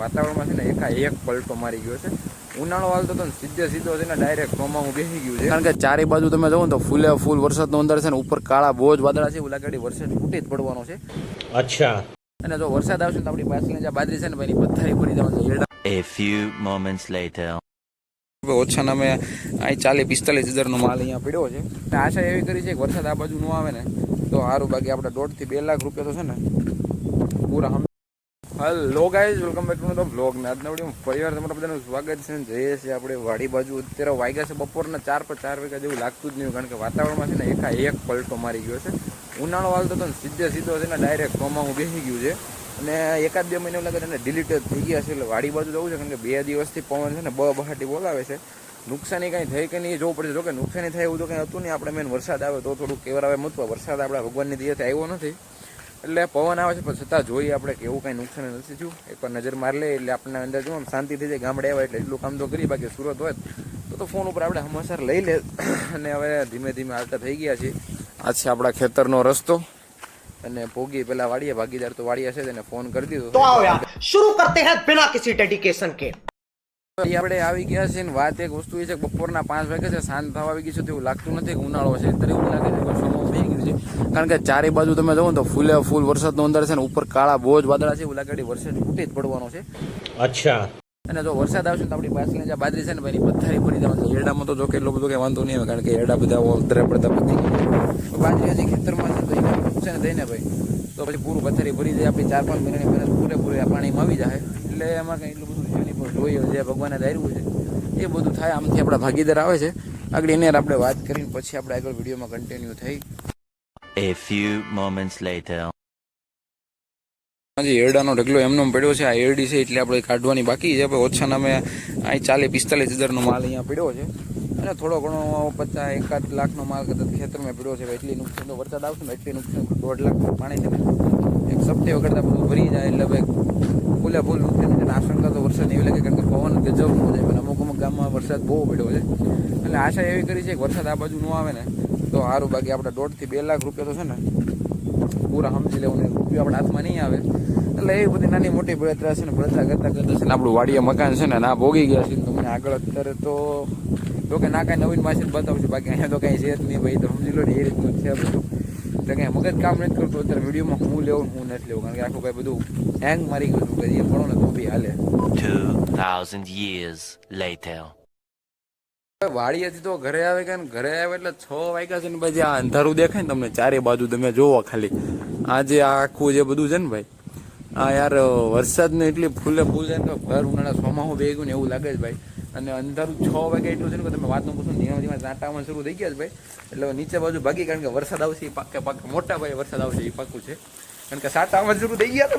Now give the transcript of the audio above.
વાતાવરણમાં છે ને એકા એક પલટો મારી ગયો છે. ઉનાળો હાલતો તો ને સીધે સીધો છે ને ડાયરેક્ટ કોમાં હું બેસી ગયું છે. કારણ કે ચારે બાજુ તમે જુઓ ને તો ફૂલે ફૂલ વરસાદ નો અંદર છે ને ઉપર કાળા બોજ વાદળા છે એવું લાગે વરસાદ ફૂટી જ પડવાનો છે. અચ્છા. અને જો વરસાદ આવશે તો આપણી પાછળની જે બાજરી છે ને એની પથ્થરી પડી જવાની A few moments later. ઓછા નામે અહીં ચાલીસ પિસ્તાલીસ હજારનો માલ અહીંયા પડ્યો છે. અને આશા એવી કરી છે કે વરસાદ આ બાજુ ન આવે ને તો સારું બાકી આપણે દોઢથી બે લાખ રૂપિયા તો છે ને પૂરા hello guys welcome back to the blog ને આજના વીડિયો પરિવાર તમારા બધાનું સ્વાગત છે ને જઈએ છીએ આપણે વાડી બાજુ. અત્યારે વાગ્યા છે બપોરના ચાર પર ચાર વાગ્યા જેવું લાગતું જ નહીં કારણ કે વાતાવરણમાં છે ને એકા એક પલટો મારી ગયો છે. ઉનાળો હાલ હતો ને સીધે સીધો છે ને ડાયરેક્ટ ચોમાસું બેસી ગયું છે. અને એકાદ બે મહિને લાગે એને ડિલીટ થઈ ગયા છે, એટલે વાડી બાજુ જવું છે, કારણ કે બે દિવસથી પવન છે ને બ બહાટી બોલાવે છે. નુકસાની કાંઈ થઈ કે નહીં જોવું પડશે જો કે નુકસાની થાય એવું તો કંઈ હતું નહીં. આપણે મેન વરસાદ આવે તો થોડુંક કેવર આવે મૂકવા વરસાદ આપણા ભગવાનની દિયાથી આવ્યો નથી. એટલે પવન આવે છે પણ છતાં જોઈએ આપણે કે એવું કાંઈ નુકસાન નથી થયું. એકવાર નજર મારી લે એટલે આપણને અંદર જો આમ શાંતિ થઈ જાય ગામડે આવે એટલે એટલું કામ તો કરી બાકી સુરત હોય તો. તો ફોન ઉપર આપણે હમસાર લઈ લે. અને હવે ધીમે ધીમે હાલતા થઈ ગયા છે. આ છે આપણા ખેતરનો રસ્તો. અને ભોગી પેલા વાડિયા ભાગીદાર તો વાડિયા છે તેને ફોન કરી દીધો. તો આવો શરૂ કરતે હૈ બિના કિસી ડેડિકેશન કે. આપણે આવી ગયા છે વાત એક વસ્તુ એ છે બપોરના પાંચ વાગે છે શાંત થવા આવી ગઈ છે તેવું લાગતું નથી ઉનાળો છે. તરીકે લાગે છે કારણ કે ચારે બાજુ તમે જોવો ને તો ફૂલે ફૂલ વરસાદનો અંદર છે ને ઉપર કાળા બહુ જ વાદળા છે એવું લાગે વરસાદ તૂટી જ પડવાનો છે. અચ્છા. અને જો વરસાદ આવશે તો આપણી પાછળ જે બાદરી છે ને એની પથ્થરી પડી છે. એરડામાં તો જો કેટલો બધો કંઈ વાંધો નહીં આવે કારણ કે એરડા બધા ઉતરે પડતા પછી બાજરી હજી ખેતરમાં છે તો એ છે ને દઈને ભાઈ. તો પછી પૂરું પથ્થરી ભરી જાય આપણી ચાર પાંચ મહિનાની મહેનત પૂરેપૂરી પાણીમાં આવી જાય. એટલે એમાં કંઈ એટલું બધું નહીં પણ જોઈએ જે ભગવાને ધાર્યું છે. એ બધું થાય આમથી આપણા ભાગીદાર આવે છે. આગળ એને આપણે વાત કરીને પછી આપણે આગળ વિડીયોમાં કન્ટિન્યુ થઈ. A few moments later. આજે એરડાનો ઢગલો એમનો એમ પડ્યો છે. આ એરડી છે એટલે આપણે કાઢવાની બાકી છે. પણ ઓછા નામે અહીં ચાલીસ, પિસ્તાલીસ હજારનો માલ અહીંયા પડ્યો છે. અને થોડો ઘણો પચાસ, એકાદ લાખનો માલ કદાચ ખેતરમાં પડ્યો છે. એટલી નુકસાન તો વરસાદ આવશે ને, એટલી નુકસાન દોઢ લાખ પાણી એક સપ્તાહ કરતાં બધું ભરી જાય. એટલે ભાઈ ફૂલે ફૂલ નુકસાન છે. આશંકા તો વરસાદ એવી લાગે કારણ કે પવન ગજબ ન જાય. પણ અમુક અમુક ગામમાં વરસાદ બહુ પડ્યો છે. એટલે આશા એવી કરી છે કે વરસાદ આ બાજુ ન આવે ને તો સારું બાકી આપણે દોઢથી બે લાખ રૂપિયા તો છે ને, પૂરા સમજી લેવું ને રૂપિયો આપણા હાથમાં નહીં આવે. એટલે એ બધી નાની મોટી બળતરા છે ને, બળતરા કરતા કરતા છે ને, આપણું વાડિયા મકાન છે ને, ના ભોગી ગયા છે. તમને આગળ અત્યારે તો જો કે ના કાંઈ નવીન માસીને બતાવશું બાકી અહીંયા તો કાંઈ છે જ નહીં ભાઈ તો સમજી લો ને, એ રીતનું છે બધું. એટલે કાંઈ મગજ કામ નથી કરતું, અત્યારે વિડીયોમાં હું લેવું હું નથી લેવું, કારણ કે આખું ભાઈ બધું હેંગ મારી ગયું કરીએ ભણો ને તો બી હાલે. 2000 years later. વાડીએથી તો ઘરે આવે કે ઘરે આવે એટલે છ વાગ્યા છે ને ભાઈ આ અંધારું દેખાય ને તમને ચારે બાજુ તમે જોવો ખાલી. આ જે આખું જે બધું છે ને ભાઈ, આ યાર વરસાદને એટલી ફૂલે ફૂલ છે ને ઘર ઉનાળા સોમાહું બે ગયું ને એવું લાગે છે ભાઈ. અને અંધારું છ વાગે એટલું છે ને કે તમે વાત ન પૂછો ધીમા ધીમે ચાંટામાં શરૂ થઈ ગયા છે ભાઈ. એટલે નીચે બાજુ ભાગી કારણ કે વરસાદ આવશે એ પાકે પાકે, મોટા ભાઈ વરસાદ આવશે એ પાકું છે. કારણ કે સાટામાં શરૂ થઈ ગયા તો.